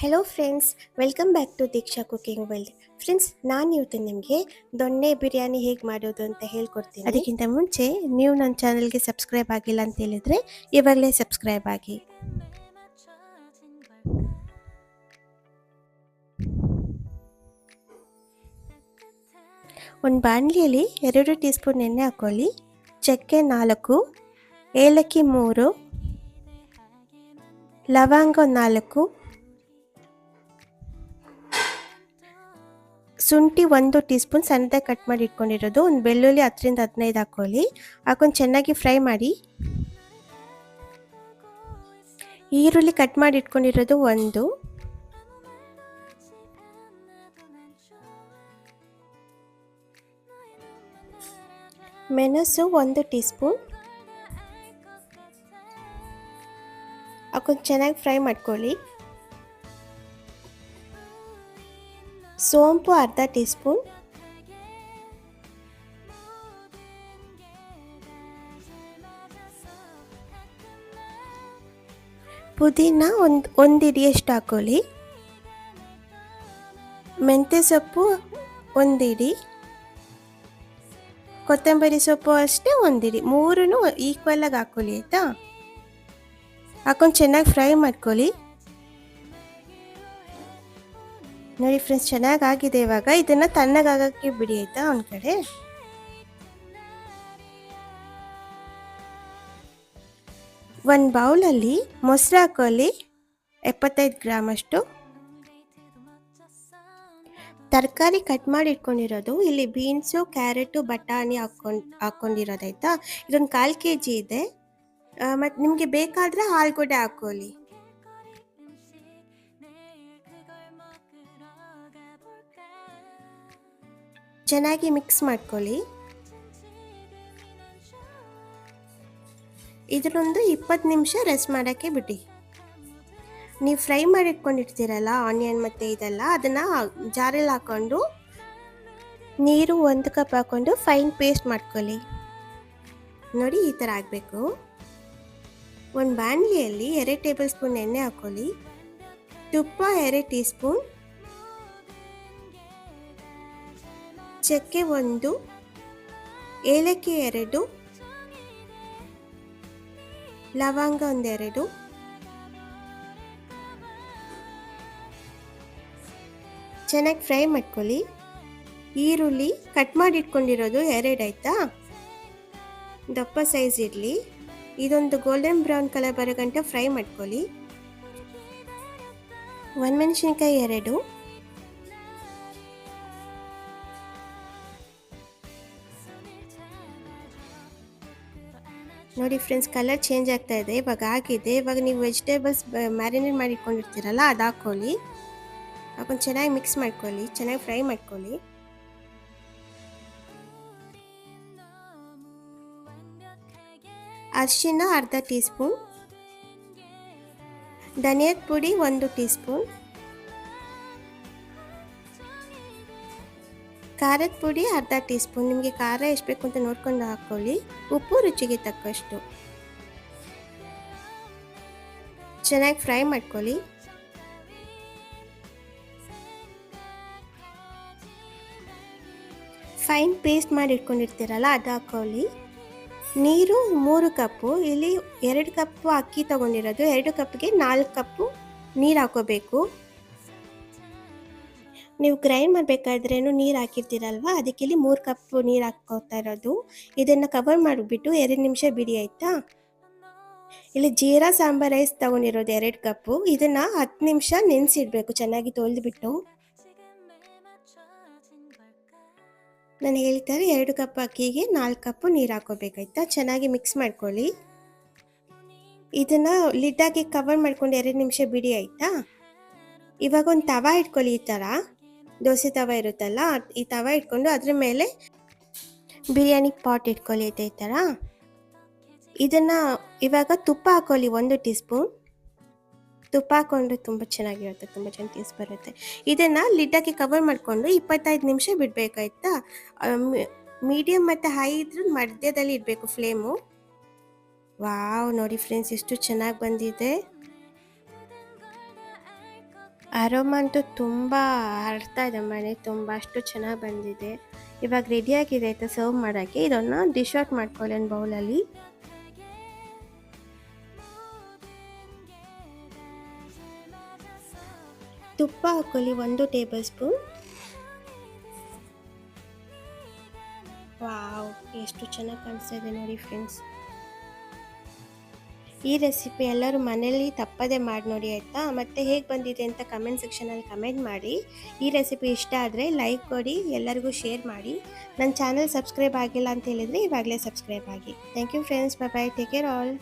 Hello friends welcome back to Deeksha cooking world friends ನಾನು ಇವತ್ತು ನಿಮಗೆ ದೊಣ್ಣೆ ಬಿರಿಯಾನಿ ಹೇಗೆ ಮಾಡೋದು ಅಂತ ಹೇಳ್ಕೊಡ್ತೀನಿ. ಅದಕ್ಕಿಂತ ಮುಂಚೆ ನೀವು ನನ್ನ ಚಾನಲ್ಗೆ ಸಬ್ಸ್ಕ್ರೈಬ್ ಆಗಿಲ್ಲ ಅಂತ ಹೇಳಿದರೆ ಇವಾಗಲೇ ಸಬ್ಸ್ಕ್ರೈಬ್ ಆಗಿ. ಒಂದು ಬಾಣಲಿಯಲ್ಲಿ ಎರಡು ಟೀ ಸ್ಪೂನ್ ಎಣ್ಣೆ ಹಾಕ್ಕೊಳ್ಳಿ ಚಕ್ಕೆ ನಾಲ್ಕು, ಏಲಕ್ಕಿ ಮೂರು, ಲವಂಗ ನಾಲ್ಕು ಶುಂಠಿ ಒಂದು ಟೀ ಸ್ಪೂನ್ ಸಣ್ಣದಾಗಿ ಕಟ್ ಮಾಡಿ ಇಟ್ಕೊಂಡಿರೋದು, ಒಂದು ಬೆಳ್ಳುಳ್ಳಿ ಹತ್ತರಿಂದ ಹದಿನೈದು ಹಾಕೊಳ್ಳಿ. ಹಾಕೊಂಡು ಚೆನ್ನಾಗಿ ಫ್ರೈ ಮಾಡಿ. ಈರುಳ್ಳಿ ಕಟ್ ಮಾಡಿ ಇಟ್ಕೊಂಡಿರೋದು ಒಂದು. ಮೆಣಸು ಒಂದು ಟೀಸ್ಪೂನ್. ಹಾಕೊಂಡು ಚೆನ್ನಾಗಿ ಫ್ರೈ ಮಾಡ್ಕೊಳ್ಳಿ. ಸೋಂಪು ಅರ್ಧ ಟೀ ಸ್ಪೂನ್ ಪುದೀನ ಒಂದು ಒಂದು ಹಿಡಿಯಷ್ಟು ಹಾಕೊಳ್ಳಿ. ಮೆಂತ್ಯ ಸೊಪ್ಪು ಒಂದು ಇಡಿ. ಕೊತ್ತಂಬರಿ ಸೊಪ್ಪು ಅಷ್ಟೇ ಒಂದಿಡಿ ಮೂರೂ ಈಕ್ವಲಾಗಿ ಹಾಕೊಳ್ಳಿ, ಆಯಿತಾ? ಹಾಕೊಂಡು ಚೆನ್ನಾಗಿ ಫ್ರೈ ಮಾಡ್ಕೊಳ್ಳಿ. ನೋಡಿ ಫ್ರೆಂಡ್ಸ್ ಚೆನ್ನಾಗಿ ಆಗಿದೆ ಇವಾಗ. ಇದನ್ನ ತಣ್ಣಗಾಗಕ್ಕೆ ಬಿಡಿ ಆಯಿತಾ ಒಂದ್ ಕಡೆ? ಒಂದು ಬೌಲಲ್ಲಿ ಮೊಸರು ಹಾಕೋಲಿ ಎಪ್ಪತ್ತೈದು ಗ್ರಾಮ್ ಅಷ್ಟು. ತರಕಾರಿ ಕಟ್ ಮಾಡಿ ಇಟ್ಕೊಂಡಿರೋದು. ಇಲ್ಲಿ ಬೀನ್ಸು, ಕ್ಯಾರೆಟು, ಬಟಾಣಿ ಹಾಕೊಂಡು ಹಾಕೊಂಡಿರೋದಾಯ್ತಾ ಇದೊಂದು ಕಾಲು ಕೆ ಜಿ ಇದೆ ಮತ್ತು ನಿಮಗೆ ಬೇಕಾದರೆ ಆಲೂಗಡ್ಡೆ ಹಾಕೊಳ್ಳಿ ಚೆನ್ನಾಗಿ ಮಿಕ್ಸ್ ಮಾಡ್ಕೊಳ್ಳಿ. ಇದರೊಂದು ಇಪ್ಪತ್ತು ನಿಮಿಷ ರೆಸ್ಟ್ ಮಾಡೋಕ್ಕೆ ಬಿಡಿ. ನೀವು ಫ್ರೈ ಮಾಡಿ ಇಟ್ಕೊಂಡಿರ್ತೀರಲ್ಲ ಆನಿಯನ್ ಮತ್ತು ಇದೆಲ್ಲ, ಅದನ್ನು ಜಾರಲ್ಲಿ ಹಾಕ್ಕೊಂಡು ನೀರು ಒಂದು ಕಪ್ ಹಾಕ್ಕೊಂಡು ಫೈನ್ ಪೇಸ್ಟ್ ಮಾಡ್ಕೊಳ್ಳಿ. ನೋಡಿ, ಈ ಥರ ಆಗಬೇಕು. ಒಂದು ಬಾಣಲಿಯಲ್ಲಿ ಎರಡು ಟೇಬಲ್ ಸ್ಪೂನ್ ಎಣ್ಣೆ ಹಾಕ್ಕೊಳ್ಳಿ ತುಪ್ಪ ಎರಡು ಟೀ ಸ್ಪೂನ್ ಚಕ್ಕೆ ಒಂದು, ಏಲಕ್ಕಿ ಎರಡು, ಲವಂಗ ಒಂದೆರಡು, ಚೆನ್ನಾಗಿ ಫ್ರೈ ಮಾಡ್ಕೊಳ್ಳಿ. ಈರುಳ್ಳಿ ಕಟ್ ಮಾಡಿ ಇಟ್ಕೊಂಡಿರೋದು ಎರಡು ಆಯ್ತಾ? ದಪ್ಪ ಸೈಜ್ ಇರಲಿ. ಇದೊಂದು ಗೋಲ್ಡನ್ ಬ್ರೌನ್ ಕಲರ್ ಬರೋ ಗಂಟ ಫ್ರೈ ಮಾಡ್ಕೊಳ್ಳಿ. ಒಣಮೆಣಸಿನ್ಕಾಯಿ ಎರಡು. ನೋಡಿ ಫ್ರೆಂಡ್ಸ್ ಕಲರ್ ಚೇಂಜ್ ಆಗ್ತಾ ಇದೆ, ಇವಾಗ ಆಗಿದೆ. ಇವಾಗ ನೀವು ವೆಜಿಟೇಬಲ್ಸ್ ಮ್ಯಾರಿನೇಟ್ ಮಾಡಿ ಇಟ್ಕೊಂಡಿರ್ತೀರಲ್ಲ ಅದು ಹಾಕ್ಕೊಳ್ಳಿ ಹಾಕೊಂಡು ಚೆನ್ನಾಗಿ ಮಿಕ್ಸ್ ಮಾಡ್ಕೊಳ್ಳಿ, ಚೆನ್ನಾಗಿ ಫ್ರೈ ಮಾಡ್ಕೊಳ್ಳಿ. ಅರಿಶಿನ ಅರ್ಧ ಟೀ ಸ್ಪೂನ್ ಧನಿಯಾದ ಪುಡಿ ಒಂದು ಟೀ ಸ್ಪೂನ್ ಖಾರದ ಪುಡಿ, ಅರ್ಧ ಟೀ ಸ್ಪೂನ್ ನಿಮಗೆ ಖಾರ ಎಷ್ಟು ಬೇಕು ಅಂತ ನೋಡ್ಕೊಂಡು ಹಾಕ್ಕೊಳ್ಳಿ ಉಪ್ಪು ರುಚಿಗೆ ತಕ್ಕಷ್ಟು. ಚೆನ್ನಾಗಿ ಫ್ರೈ ಮಾಡ್ಕೊಳ್ಳಿ. ಫೈನ್ ಪೇಸ್ಟ್ ಮಾಡಿ ಇಟ್ಕೊಂಡಿರ್ತೀರಲ್ಲ ಅದು ಹಾಕೊಳ್ಳಿ. ನೀರು ಮೂರು ಕಪ್ಪು. ಇಲ್ಲಿ ಎರಡು ಕಪ್ಪು ಅಕ್ಕಿ ತಗೊಂಡಿರೋದು. ಎರಡು ಕಪ್ಗೆ ನಾಲ್ಕು ಕಪ್ಪು ನೀರು ಹಾಕೋಬೇಕು. ನೀವು ಗ್ರೈಂಡ್ ಮಾಡಬೇಕಾದ್ರೇನು ನೀರು ಹಾಕಿರ್ತೀರಲ್ವ? ಅದಕ್ಕೆ ಇಲ್ಲಿ ಮೂರು ಕಪ್ ನೀರು ಹಾಕ್ಕೋತಾ ಇರೋದು. ಇದನ್ನು ಕವರ್ ಮಾಡಿಬಿಟ್ಟು ಎರಡು ನಿಮಿಷ ಬಿಡಿ ಆಯಿತಾ? ಇಲ್ಲಿ ಜೀರಾ ಸಾಂಬಾರ್ ರೈಸ್ ತಗೊಂಡಿರೋದು ಎರಡು ಕಪ್ಪು ಇದನ್ನು ಹತ್ತು ನಿಮಿಷ ನೆನೆಸಿಡಬೇಕು, ಚೆನ್ನಾಗಿ ತೊಳೆದುಬಿಟ್ಟು. ನಾನು ಹೇಳ್ತಾರೆ ಎರಡು ಕಪ್ ಅಕ್ಕಿಗೆ ನಾಲ್ಕು ಕಪ್ಪು ನೀರು ಹಾಕೋಬೇಕಾಯ್ತಾ ಚೆನ್ನಾಗಿ ಮಿಕ್ಸ್ ಮಾಡ್ಕೊಳ್ಳಿ. ಇದನ್ನು ಲಿಡ್ಡಾಗಿ ಕವರ್ ಮಾಡ್ಕೊಂಡು ಎರಡು ನಿಮಿಷ ಬಿಡಿ ಆಯಿತಾ? ಇವಾಗ ಒಂದು ತವಾ ಇಟ್ಕೊಳ್ಳಿ ಈ ಥರ ದೋಸೆ ತವ ಇರುತ್ತಲ್ಲ, ಈ ತವ ಇಟ್ಕೊಂಡು ಅದ್ರ ಮೇಲೆ ಬಿರಿಯಾನಿ ಪಾಟ್ ಇಟ್ಕೊಳ್ಳಿ ಈ ಥರ ಇದನ್ನು ಇವಾಗ ತುಪ್ಪ ಹಾಕೊಳ್ಳಿ ಒಂದು ಟೀ ಸ್ಪೂನ್ ತುಪ್ಪ ಹಾಕೊಂಡ್ರೆ ತುಂಬ ಚೆನ್ನಾಗಿರುತ್ತೆ, ತುಂಬ ಚೆನ್ನಾಗಿ ಟೇಸ್ಟ್ ಬರುತ್ತೆ. ಇದನ್ನು ಲಿಡ್ಡಕ್ಕೆ ಕವರ್ ಮಾಡಿಕೊಂಡು ಇಪ್ಪತ್ತೈದು ನಿಮಿಷ ಬಿಡಬೇಕಾಯ್ತಾ ಮೀಡಿಯಮ್ ಮತ್ತು ಹೈ ಇದ್ರೂ ಮಧ್ಯದಲ್ಲಿ ಇಡಬೇಕು ಫ್ಲೇಮು ವಾವ್, ನೋಡಿ ಫ್ರೆಂಡ್ಸ್ ಎಷ್ಟು ಚೆನ್ನಾಗಿ ಬಂದಿದೆ. ಅರೋಮ ಅಂತೂ ತುಂಬ ಹರಡ್ತಾ ಇದೆ ಮನೆ ತುಂಬ ಅಷ್ಟು ಚೆನ್ನಾಗಿ ಬಂದಿದೆ. ಇವಾಗ ರೆಡಿಯಾಗಿದೆ ಆಯಿತಾ ಸರ್ವ್ ಮಾಡೋಕ್ಕೆ. ಇದನ್ನು ಡಿಶ್ ಔಟ್ ಮಾಡ್ಕೊಳ್ಳಿ ಬೌಲಲ್ಲಿ ತುಪ್ಪ ಹಾಕೊಳ್ಳಿ ಒಂದು ಟೇಬಲ್ ಸ್ಪೂನ್ ವಾವ್ ಎಷ್ಟು ಚೆನ್ನಾಗಿ ಕಾಣಿಸ್ತಾ ಇದೆ ನೋಡಿ ಫ್ರೆಂಡ್ಸ್ ಈ ರೆಸಿಪಿ ಎಲ್ಲರೂ ಮನೇಲಿ ತಪ್ಪದೆ ಮಾಡಿ ನೋಡಿ ಆಯಿತಾ? ಮತ್ತು ಹೇಗೆ ಬಂದಿದೆ ಅಂತ ಕಮೆಂಟ್ ಸೆಕ್ಷನಲ್ಲಿ ಕಮೆಂಟ್ ಮಾಡಿ. ಈ ರೆಸಿಪಿ ಇಷ್ಟ ಆದರೆ ಲೈಕ್ ಕೊಡಿ, ಎಲ್ಲರಿಗೂ ಶೇರ್ ಮಾಡಿ. ನನ್ನ ಚಾನಲ್ ಸಬ್ಸ್ಕ್ರೈಬ್ ಆಗಿಲ್ಲ ಅಂತ ಹೇಳಿದರೆ ಇವಾಗಲೇ ಸಬ್ಸ್ಕ್ರೈಬ್ ಆಗಿ. Thank you friends bye take care all